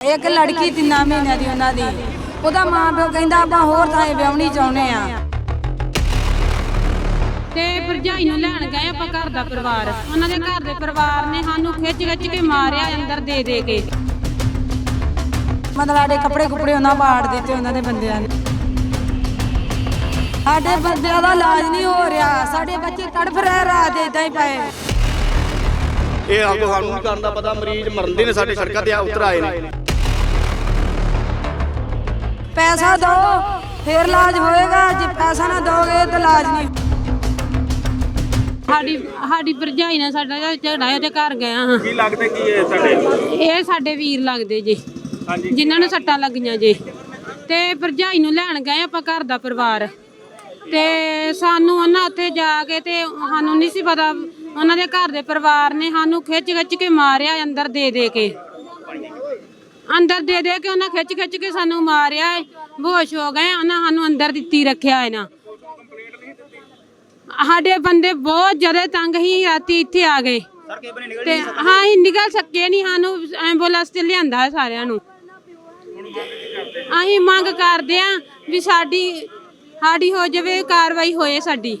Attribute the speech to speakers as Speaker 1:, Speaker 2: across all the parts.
Speaker 1: ਇੱਕ ਲੜਕੀ ਤਿੰਨਾਂ ਮਹੀਨਿਆਂ ਦੀ ਉਹਨਾਂ ਦੀ। ਉਹਦਾ ਮਾਂ ਪਿਓ ਕਹਿੰਦਾ ਆਪਾਂ ਹੋਰ ਥਾਂ ਵਿਆਹਣੀ ਚਾਹੁੰਦੇ ਆ
Speaker 2: ਤੇ ਭਰਜਾਈ ਨੂੰ ਲੈਣ ਗਏ ਆਪਾਂ ਘਰ ਦਾ ਪਰਿਵਾਰ। ਉਹਨਾਂ ਦੇ ਘਰ ਦੇ ਪਰਿਵਾਰ ਨੇ ਸਾਨੂੰ ਖਿੱਚ ਖਿੱਚ ਕੇ ਮਾਰਿਆ ਅੰਦਰ ਦੇ ਦੇ ਕੇ।
Speaker 1: ਮਤਲਬ ਸਾਡੇ ਕੱਪੜੇ ਕੁਪੜੇ ਉਹਨਾਂ ਪਾੜ ਦਿੱਤੇ ਉਹਨਾਂ ਦੇ ਬੰਦਿਆਂ ਨੇ। ਸਾਡੇ ਬੰਦਿਆਂ ਦਾ ਇਲਾਜ ਨਹੀਂ ਹੋ ਰਿਹਾ। ਸਾਡੇ ਬੱਚੇ ਤੜਫ ਰਹੇ ਰਾਤ ਇਦਾਂ ਹੀ ਪਏ।
Speaker 3: ਇਹ ਆਗੋ ਸਾਨੂੰ ਨਹੀਂ ਕਰਨ ਦਾ ਪਤਾ। ਮਰੀਜ਼ ਮਰਨਦੇ ਨੇ ਸਾਡੇ ਸੜਕਾਂ ਤੇ ਆ ਉਤਰ ਆਏ ਨੇ।
Speaker 1: ਪੈਸਾ ਦਿਓ ਫਿਰ ਇਲਾਜ ਹੋਏਗਾ ਜੇ ਪੈਸਾ ਨਾ ਦੋਗੇ ਤਾਂ ਇਲਾਜ ਨਹੀਂ
Speaker 2: ਸਾਡੀ ਸਾਡੀ ਭਰਜਾਈ ਨਾਲ ਸਾਡਾ ਜਿਹੜਾ ਝਗੜਾ ਹੈ, ਉਹਦੇ ਘਰ ਗਏ ਹਾਂ।
Speaker 4: ਕੀ ਲੱਗਦਾ ਕੀ ਹੈ ਸਾਡੇ?
Speaker 2: ਇਹ ਸਾਡੇ ਵੀਰ ਲੱਗਦੇ ਜੀ ਜਿਨ੍ਹਾਂ ਨੂੰ ਸੱਟਾਂ ਲੱਗੀਆਂ ਜੀ। ਤੇ ਭਰਜਾਈ ਨੂੰ ਲੈਣ ਗਏ ਆਪਾਂ ਘਰ ਦਾ ਪਰਿਵਾਰ। ਤੇ ਸਾਨੂੰ ਉਹਨਾਂ ਉੱਥੇ ਜਾ ਕੇ ਤੇ ਸਾਨੂੰ ਨਹੀਂ ਸੀ ਪਤਾ ਉਹਨਾਂ ਦੇ ਘਰ ਦੇ ਪਰਿਵਾਰ ਨੇ ਸਾਨੂੰ ਖਿੱਚ ਖਿੱਚ ਕੇ ਮਾਰਿਆ ਅੰਦਰ ਦੇ ਦੇ ਕੇ। ਅੰਦਰ ਦੇ ਦੇ ਕੇ ਉਹਨਾਂ ਖਿੱਚ ਖਿੱਚ ਕੇ ਸਾਨੂੰ ਮਾਰਿਆ ਬੇਹੋਸ਼ ਹੋ ਗਏ ਉਹਨਾਂ ਸਾਨੂੰ ਅੰਦਰ ਦਿੱਤੀ ਰੱਖਿਆ ਇਹਨਾਂ ਸਾਡੇ ਬੰਦੇ ਬਹੁਤ ਜ਼ਿਆਦਾ ਤੰਗ ਹੀ ਰਾਤੀ ਇੱਥੇ ਆ ਗਏ। ਤੇ ਹਾਂ ਅਸੀਂ ਨਿਕਲ ਸਕੇ ਨਹੀਂ ਸਾਨੂੰ ਐਂਬੂਲੈਂਸ ਤੇ ਲਿਆਂਦਾ ਸਾਰਿਆਂ ਨੂੰ। ਅਸੀਂ ਮੰਗ ਕਰਦੇ ਆ ਵੀ ਸਾਡੀ ਸਾਡੀ ਹੋ ਜਾਵੇ ਕਾਰਵਾਈ ਹੋਏ ਸਾਡੀ।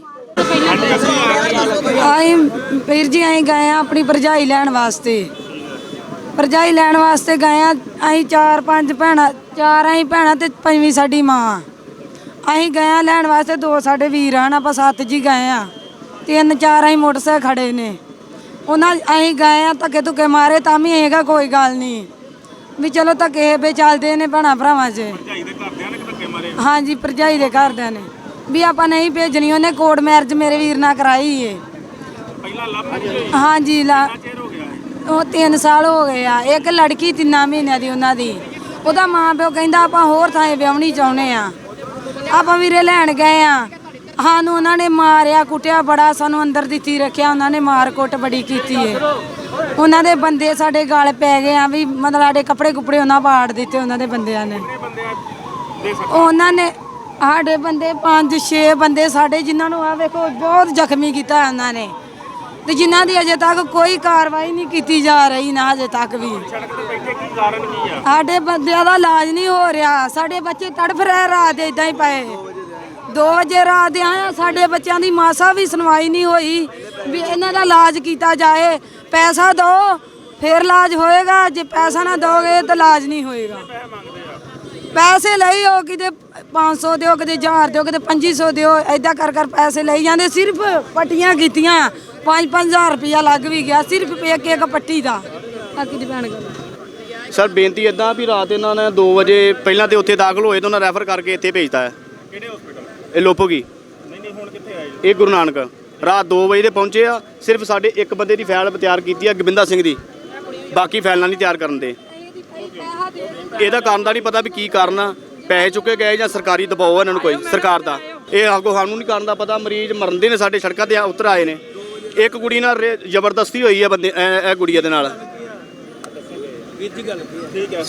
Speaker 1: ਆਈ ਵੀਰ ਜੀ ਅਸੀਂ ਗਏ ਆ ਆਪਣੀ ਭਰਜਾਈ ਲੈਣ ਵਾਸਤੇ। ਭਰਜਾਈ ਲੈਣ ਵਾਸਤੇ ਗਏ ਆ ਅਸੀਂ ਚਾਰ ਪੰਜ ਭੈਣਾਂ ਚਾਰ ਅਸੀਂ ਭੈਣਾਂ ਤੇ ਪੰਜਵੀਂ ਸਾਡੀ ਮਾਂ ਅਸੀਂ ਗਏ ਆ ਲੈਣ ਵਾਸਤੇ ਦੋ ਸਾਡੇ ਵੀਰ ਹਨ ਆਪਾਂ ਸੱਤ ਜੀ ਗਏ ਆ। ਤਿੰਨ ਚਾਰ ਅਸੀਂ ਮੋਟਰਸਾਈਕਲ ਖੜੇ ਨੇ। ਉਹਨਾਂ ਅਸੀਂ ਗਏ ਆ ਧੱਕੇ ਧੁੱਕੇ ਮਾਰੇ ਤਾਂ ਵੀ ਹੈਗਾ ਕੋਈ ਗੱਲ ਨਹੀਂ। ਵੀ ਚਲੋ ਧੱਕੇ ਬੇ ਚੱਲਦੇ ਨੇ ਭੈਣਾਂ ਭਰਾਵਾਂ 'ਚ।
Speaker 4: ਭਾਈ ਦੇ ਘਰਦਿਆਂ ਨੇ ਕਿ ਧੱਕੇ ਮਾਰੇ?
Speaker 1: ਹਾਂਜੀ ਭਰਜਾਈ ਦੇ ਘਰਦਿਆਂ ਨੇ। ਵੀ ਆਪਾਂ ਨਹੀਂ ਭੇਜਣੀ ਉਹਨੇ ਕੋਰਟ ਮੈਰਿਜ ਮੇਰੇ ਵੀਰ ਨਾਲ ਕਰਾਈ ਏ।
Speaker 4: ਪਹਿਲਾਂ ਹੋਈ
Speaker 1: ਹਾਂਜੀ ਲਾ। ਉਹ 3 ਸਾਲ ਹੋ ਗਏ ਆ, ਇੱਕ ਲੜਕੀ ਤਿੰਨਾਂ ਮਹੀਨਿਆਂ ਦੀ ਉਹਨਾਂ ਦੀ। ਉਹਦਾ ਮਾਂ ਪਿਓ ਕਹਿੰਦਾ ਆਪਾਂ ਹੋਰ ਥਾਂ ਵਿਆਹਣੀ ਚਾਹੁੰਦੇ ਆ। ਆਪਾਂ ਵੀਰੇ ਲੈਣ ਗਏ ਆ। ਸਾਨੂੰ ਉਹਨਾਂ ਨੇ ਮਾਰਿਆ, ਕੁੱਟਿਆ, ਬੜਾ ਸਾਨੂੰ ਅੰਦਰ ਦਿੱਤੀ ਰੱਖਿਆ, ਉਹਨਾਂ ਨੇ ਮਾਰ ਕੁੱਟ ਬੜੀ ਕੀਤੀ ਏ। ਉਹਨਾਂ ਦੇ ਬੰਦੇ ਸਾਡੇ ਗਲ ਪੈ ਗਏ ਆ ਵੀ ਮਤਲਬ ਸਾਡੇ ਕੱਪੜੇ ਕੁਪੜੇ ਉਹਨਾਂ ਪਾੜ ਦਿੱਤੇ ਉਹਨਾਂ ਦੇ ਬੰਦਿਆਂ ਨੇ। ਉਹਨਾਂ ਨੇ ਸਾਡੇ ਬੰਦੇ 5-6 ਬੰਦੇ ਸਾਡੇ ਜਿਨ੍ਹਾਂ ਨੂੰ ਆ ਵੇਖੋ ਬਹੁਤ ਜ਼ਖਮੀ ਕੀਤਾ ਉਹਨਾਂ ਨੇ। ਤੇ ਜਿਨ੍ਹਾਂ ਦੀ ਅਜੇ ਤੱਕ ਕੋਈ ਕਾਰਵਾਈ ਨਹੀਂ ਕੀਤੀ ਜਾ ਰਹੀ, ਨਾ ਅਜੇ ਤੱਕ ਵੀ।
Speaker 4: ਸੜਕ ਤੇ ਬੈਠੇ ਕੀ ਕਾਰਨ ਕੀ ਆ
Speaker 1: ਸਾਡੇ ਬੰਦਿਆਂ ਦਾ ਇਲਾਜ ਨਹੀਂ ਹੋ ਰਿਹਾ। ਸਾਡੇ ਬੱਚੇ ਤੜਫ ਰਹੇ ਰਾਤ ਇਦਾਂ ਹੀ ਪਏ। 2 ਵਜੇ ਰਾਤ ਦੇ ਆਏ ਸਾਡੇ ਬੱਚਿਆਂ ਦੀ ਮਾਸਾ ਵੀ ਸੁਣਵਾਈ ਨਹੀਂ ਹੋਈ ਵੀ ਇਹਨਾਂ ਦਾ ਇਲਾਜ ਕੀਤਾ ਜਾਏ। ਪੈਸਾ ਦਿਓ ਫਿਰ ਇਲਾਜ ਹੋਏਗਾ। ਜੇ ਪੈਸਾ ਨਾ ਦੋਗੇ ਤਾਂ ਇਲਾਜ ਨਹੀਂ ਹੋਏਗਾ। ਪੈਸੇ ਲਈ ਹੋ ਕਿਤੇ 500 ਦਿਓ ਕਿਤੇ 1000 ਦਿਓ ਕਿਤੇ 2500 ਦਿਓ ਐਦਾਂ ਕਰ ਕਰ ਪੈਸੇ ਲਈ ਜਾਂਦੇ ਸਿਰਫ ਪੱਟੀਆਂ ਕੀਤੀਆਂ। 5-5000 ਰੁਪਇਆ ਲੱਗ ਵੀ ਗਿਆ ਸਿਰਫ ਇੱਕ ਇੱਕ ਪੱਟੀ ਦਾ। ਬਾਕੀ ਦੀ ਭੈਣ ਗੱਲ।
Speaker 3: ਸਰ ਬੇਨਤੀ ਇਦਾਂ ਵੀ ਰਾਤ ਇਹਨਾਂ ਨੇ 2 ਵਜੇ ਪਹਿਲਾਂ ਤੇ ਉੱਥੇ ਦਾਖਲ ਹੋਏ ਤਾਂ ਉਹਨਾਂ ਰੈਫਰ ਕਰਕੇ ਇੱਥੇ ਭੇਜਤਾ ਹੈ।
Speaker 4: ਕਿਹੜੇ ਹਸਪੀਟਲ
Speaker 3: ਇਹ ਲੋਪੋਗੀ।
Speaker 4: ਨਹੀਂ ਨਹੀਂ ਹੁਣ ਕਿੱਥੇ ਆਏ
Speaker 3: ਇਹ ਗੁਰੂ ਨਾਨਕ। ਰਾਤ 2 ਵਜੇ ਦੇ ਪਹੁੰਚੇ ਆ ਸਿਰਫ ਸਾਡੇ ਇੱਕ ਬੰਦੇ ਦੀ ਫਾਈਲ ਤਿਆਰ ਕੀਤੀ ਆ ਗੋਬਿੰਦਾ ਸਿੰਘ ਦੀ। ਬਾਕੀ ਫਾਈਲਾਂ ਨਹੀਂ ਤਿਆਰ ਕਰਨ ਦੇ। ਇਹਦਾ ਕਾਰਨ ਦਾ ਨਹੀਂ ਪਤਾ ਵੀ ਕੀ ਕਾਰਨ ਆ। ਪੈਸੇ ਚੁੱਕੇ ਗਏ ਜਾਂ ਸਰਕਾਰੀ ਦਬਾਅ ਆ ਇਹਨਾਂ ਨੂੰ ਕੋਈ, ਸਰਕਾਰ ਦਾ। ਇਹ ਆਗੋ ਸਾਨੂੰ ਨਹੀਂ ਕਾਰਨ ਦਾ ਪਤਾ, ਮਰੀਜ਼ ਮਰਨਦੇ ਨੇ ਸਾਡੇ ਸੜਕਾਂ ਤੇ, ਆ ਉਤਰ ਆਏ ਨੇ। ਇੱਕ ਕੁੜੀ ਨਾਲ ਰੇ- ਜ਼ਬਰਦਸਤੀ ਹੋਈ ਆ ਬੰਦੇ ਇਹ ਇਹ ਗੁੜੀਆ ਦੇ ਨਾਲ।
Speaker 4: ਠੀਕ ਹੈ।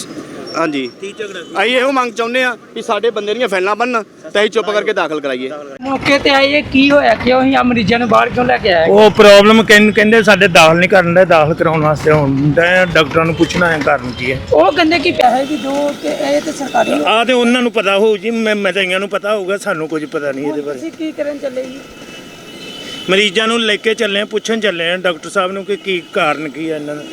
Speaker 3: ਹਾਂਜੀ। ਅਸੀਂ ਇਹੋ ਮੰਗ ਚਾਹੁੰਦੇ ਆ ਕਿ ਸਾਡੇ ਬੰਦੇ ਦੀਆਂ ਫਾਈਲਾਂ ਬਣਨ ਤੇ ਅਸੀਂ ਚੁੱਪ ਕਰਕੇ ਦਾਖਲ ਕਰਾਈਏ।
Speaker 5: ਮੌਕੇ ਤੇ ਆਏ ਇਹ ਕੀ ਹੋਇਆ? ਕਿਉਂ ਅਸੀਂ ਆ ਮਰੀਜ਼ਾਂ ਨੂੰ ਬਾਹਰ ਕਿਉਂ ਲੈ ਕੇ ਆਏ?
Speaker 6: ਉਹ ਪ੍ਰੋਬਲਮ ਕਹਿੰਦੇ ਸਾਡੇ ਦਾਖਲ ਨਹੀਂ ਕਰਨ ਦਾ ਦਾਖਲ ਕਰਾਉਣ ਵਾਸਤੇ ਹੁੰਦਾ ਹੈ ਡਾਕਟਰਾਂ ਨੂੰ ਪੁੱਛਣਾ ਹੈ ਕਾਰਨ ਕੀ ਹੈ।
Speaker 5: ਉਹ ਕਹਿੰਦੇ ਕਿ ਪੈਸੇ ਵੀ ਦੋ ਤੇ ਇਹ ਤੇ ਸਰਕਾਰੀ
Speaker 6: ਆ ਤੇ ਉਹਨਾਂ ਨੂੰ ਪਤਾ ਹੋਊ ਜੀ ਮੈਂ ਮਤਈਆਂ ਨੂੰ ਪਤਾ ਹੋਊਗਾ ਸਾਨੂੰ ਕੁਝ ਪਤਾ ਨਹੀਂ ਇਹਦੇ ਬਾਰੇ।
Speaker 5: ਤੁਸੀਂ ਕੀ ਕਰਨ ਚੱਲੇ ਜੀ?
Speaker 6: ਮਰੀਜ਼ਾਂ ਨੂੰ ਲੈ ਕੇ ਚੱਲੇ ਆ ਪੁੱਛਣ ਚੱਲੇ ਆ ਡਾਕਟਰ ਸਾਹਿਬ ਨੂੰ ਕਿ ਕੀ ਕਾਰਨ ਕੀ ਹੈ ਇਹਨਾਂ ਦਾ।